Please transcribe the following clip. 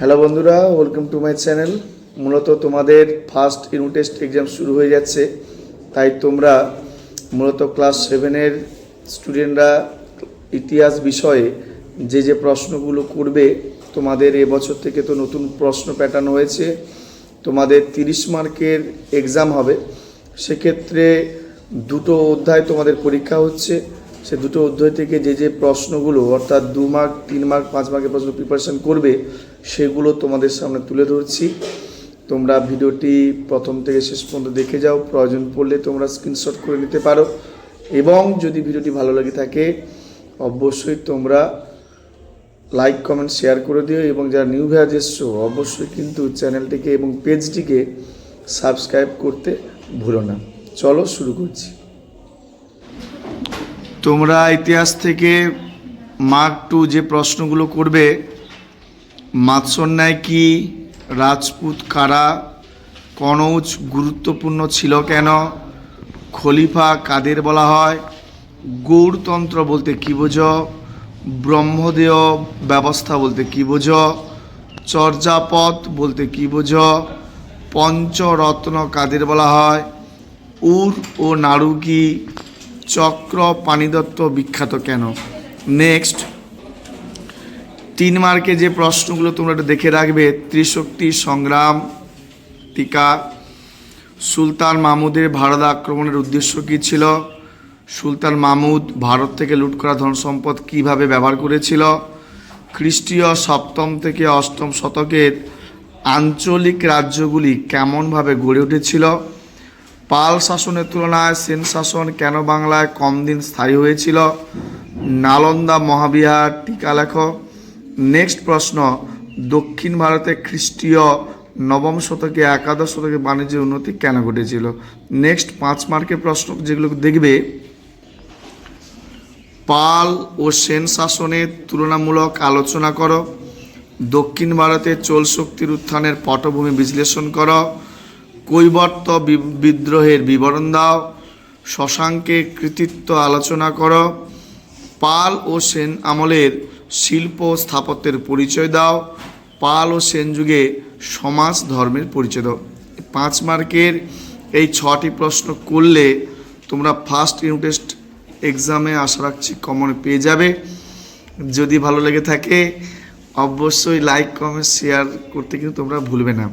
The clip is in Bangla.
হ্যালো বন্ধুরা ওয়েলকাম টু মাই চ্যানেল মূলত তোমাদের ফার্স্ট ইউনিট টেস্ট এক্সাম শুরু হয়ে যাচ্ছে। তাই তোমরা মূলত ক্লাস সেভেনের স্টুডেন্টরা ইতিহাস বিষয়ে যে যে প্রশ্নগুলো করবে, তোমাদের এবছর থেকে তো নতুন প্রশ্ন প্যাটার্ন হয়েছে। তোমাদের তিরিশ মার্কের এক্সাম হবে। সেক্ষেত্রে দুটো অধ্যায় তোমাদের পরীক্ষা হচ্ছে। সে দুটো অধ্যায় থেকে যে যে প্রশ্নগুলো, অর্থাৎ দু মার্ক, তিন মার্ক, পাঁচ মার্কের প্রশ্ন প্রিপারেশন করবে, সেগুলো তোমাদের সামনে তুলে ধরছি। তোমরা ভিডিওটি প্রথম থেকে শেষ পর্যন্ত দেখে যাও, প্রয়োজন পড়লে তোমরা স্ক্রিনশট করে নিতে পারো। এবং যদি ভিডিওটি ভালো লাগে থাকে, অবশ্যই তোমরা লাইক কমেন্ট শেয়ার করে দিও। এবং যারা নিউ ভিউয়ার্স এসছো, অবশ্যই কিন্তু চ্যানেলটিকে এবং পেজটিকে সাবস্ক্রাইব করতে ভুলো না। চলো শুরু করছি। তোমরা ইতিহাস থেকে মার্ক টু যে প্রশ্নগুলো করবে মাৎসন্যায় কি, রাজপুত কারা, কনৌজ গুরুত্বপূর্ণ ছিল কেন, খলিফা কাদের বলা হয়, গৌরতন্ত্র বলতে কী বোঝো, ব্রহ্মদেয় ব্যবস্থা বলতে কী বোঝো, চর্যাপদ বলতে কী বোঝো, পঞ্চরত্ন কাদের বলা হয়, উর ও নাড়ুকি চক্র পানিদত্ত বিখ্যাত কেন? নেক্সট তিন মার্কে যে প্রশ্নগুলো তোমরা একটু দেখে রাখবে, ত্রিশক্তি সংগ্রাম টিকা, সুলতান মাহমুদের ভারত আক্রমণের উদ্দেশ্য কী ছিল? সুলতান মাহমুদ ভারত থেকে লুট করা ধন সম্পদ কীভাবে ব্যবহার করেছিল? খ্রিস্টীয় সপ্তম থেকে অষ্টম শতকের আঞ্চলিক রাজ্যগুলি কেমনভাবে গড়ে উঠেছিল? পাল শাসনের তুলনায় সেন শাসন কেন বাংলায় কম দিন স্থায়ী হয়েছিল? নালন্দা মহাবিহার টিকা লেখ। নেক্সট প্রশ্ন, দক্ষিণ ভারতে খ্রিস্টীয় নবম শতকে, একাদশ শতকে বাণিজ্যের উন্নতি কেন ঘটেছিল? নেক্সট পাঁচ মার্কের প্রশ্ন যেগুলো দেখবে, পাল ও সেন শাসনের তুলনামূলক আলোচনা করো। দক্ষিণ ভারতে চোল শক্তির উত্থানের পটভূমি বিশ্লেষণ করো। কৈবর্ত বিদ্রোহের বিবরণ দাও। শশাঙ্কের কৃতিত্ব আলোচনা করো। পাল ও সেন আমলের শিল্প স্থাপত্যের পরিচয় দাও। পাল ও সেন যুগে সমাজ ধর্মের পরিচয় দাও। পাঁচ মার্কের এই ছটি প্রশ্ন করলে তোমরা ফার্স্ট ইউনিট টেস্ট এক্সামে আশা রাখছি কমন পেয়ে যাবে। যদি ভালো লেগে থাকে, অবশ্যই লাইক কমেন্ট শেয়ার করতে কিন্তু তোমরা ভুলবে না।